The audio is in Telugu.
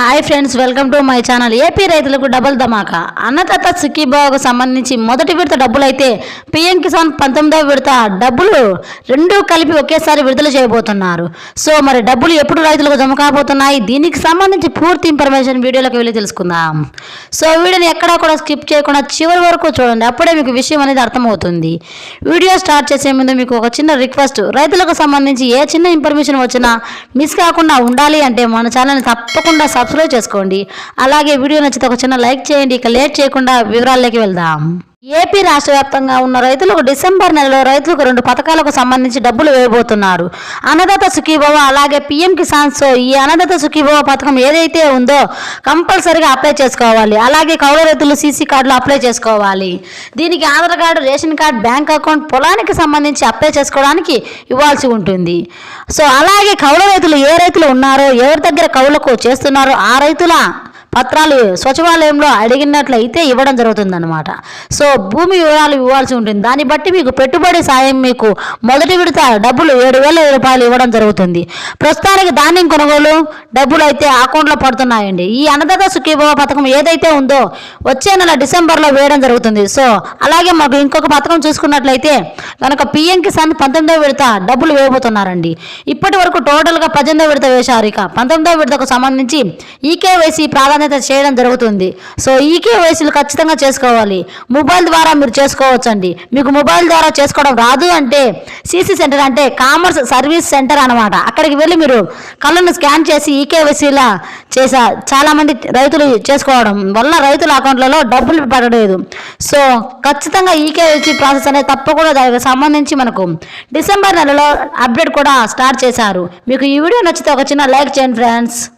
Hi friends welcome to my channel. AP రైతులకు డబుల్ ధమాకా. అన్నదాత సుఖీబాబుకు సంబంధించి మొదటి విడత డబ్బులు అయితే పిఎం కిసాన్ పంతొమ్మిదవ విడత డబ్బులు రెండూ కలిపి ఒకేసారి విడుదల చేయబోతున్నారు. సో మరి డబ్బులు ఎప్పుడు రైతులకు జమ కాబోతున్నాయి? దీనికి సంబంధించి పూర్తి ఇన్ఫర్మేషన్ వీడియోలోకి వెళ్ళి తెలుసుకుందాం. సో వీడియోని ఎక్కడా కూడా స్కిప్ చేయకుండా చివరి వరకు చూడండి. అప్పుడే మీకు విషయం అనేది అర్థమవుతుంది. వీడియో స్టార్ట్ చేసే ముందు మీకు ఒక చిన్న రిక్వెస్ట్. రైతులకు సంబంధించి ఏ చిన్న ఇన్ఫర్మేషన్ వచ్చినా మిస్ కాకుండా ఉండాలి అంటే మన ఛానల్ని తప్పకుండా సబ్స్క్రైబ్ చేసుకోండి. అలాగే వీడియో నచ్చితే ఒక చిన్న లైక్ చేయండి. ఇక లేట్ చేయకుండా వివరాల్లోకి వెళ్దాం. ఏపీ రాష్ట్ర వ్యాప్తంగా ఉన్న రైతులకు డిసెంబర్ నెలలో రైతులకు రెండు పథకాలకు సంబంధించి డబ్బులు వేయబోతున్నారు. అన్నదాత సుఖీభవ అలాగే పిఎం కిసాన్ సో ఈ అన్నదాత సుఖీభవ పథకం ఏదైతే ఉందో కంపల్సరీగా అప్లై చేసుకోవాలి. అలాగే కౌల రైతులు సీసీ కార్డులు అప్లై చేసుకోవాలి. దీనికి Aadhaar card ration card bank account పొలానికి సంబంధించి అప్లై చేసుకోవడానికి ఇవ్వాల్సి ఉంటుంది. సో అలాగే కౌలు రైతులు ఏ రైతులు ఉన్నారో ఎవరి దగ్గర కౌలకు చేస్తున్నారో ఆ రైతుల పత్రాలు సచివాలయంలో అడిగినట్లయితే ఇవ్వడం జరుగుతుందన్నమాట. సో భూమి వివరాలు ఇవ్వాల్సి ఉంటుంది. దాన్ని బట్టి మీకు పెట్టుబడి సాయం మీకు మొదటి విడత డబ్బులు ఏడు వేల రూపాయలు ఇవ్వడం జరుగుతుంది. ప్రస్తుతానికి ధాన్యం కొనుగోలు డబ్బులు అయితే అకౌంట్లో పడుతున్నాయండి. ఈ అన్నదాత సుఖీభవ పథకం ఏదైతే ఉందో వచ్చే నెల డిసెంబర్లో వేయడం జరుగుతుంది. సో అలాగే మాకు ఇంకొక పథకం చూసుకున్నట్లయితే కనుక పిఎం కిసాన్ పంతొమ్మిదో విడత డబ్బులు వేయబోతున్నారండి. ఇప్పటి వరకు టోటల్గా పద్దెనిమిదో విడత వేశారు. ఇక పంతొమ్మిదో విడతకు సంబంధించి ఈకేవైసీ ప్రాధాన్యత చేయడం జరుగుతుంది. సో ఈకేవైసీలు ఖచ్చితంగా చేసుకోవాలి. మొబైల్ ద్వారా మీరు చేసుకోవచ్చండి. మీకు మొబైల్ ద్వారా చేసుకోవడం రాదు అంటే సిసి సెంటర్ అంటే కామర్స్ సర్వీస్ సెంటర్ అనమాట అక్కడికి వెళ్ళి మీరు కళ్ళను స్కాన్ చేసి ఈకేవైసీలా చేసా చాలామంది రైతులు చేసుకోవడం వల్ల రైతుల అకౌంట్లలో డబ్బులు పడలేదు. సో ఖచ్చితంగా ఈకేవైసీ ప్రాసెస్ అనేది తప్పకుండా దానికి సంబంధించి మనకు డిసెంబర్ నెలలో అప్డేట్ కూడా స్టార్ట్ చేశారు. మీకు ఈ వీడియో నచ్చితే ఒక చిన్న లైక్ చేయండి ఫ్రెండ్స్.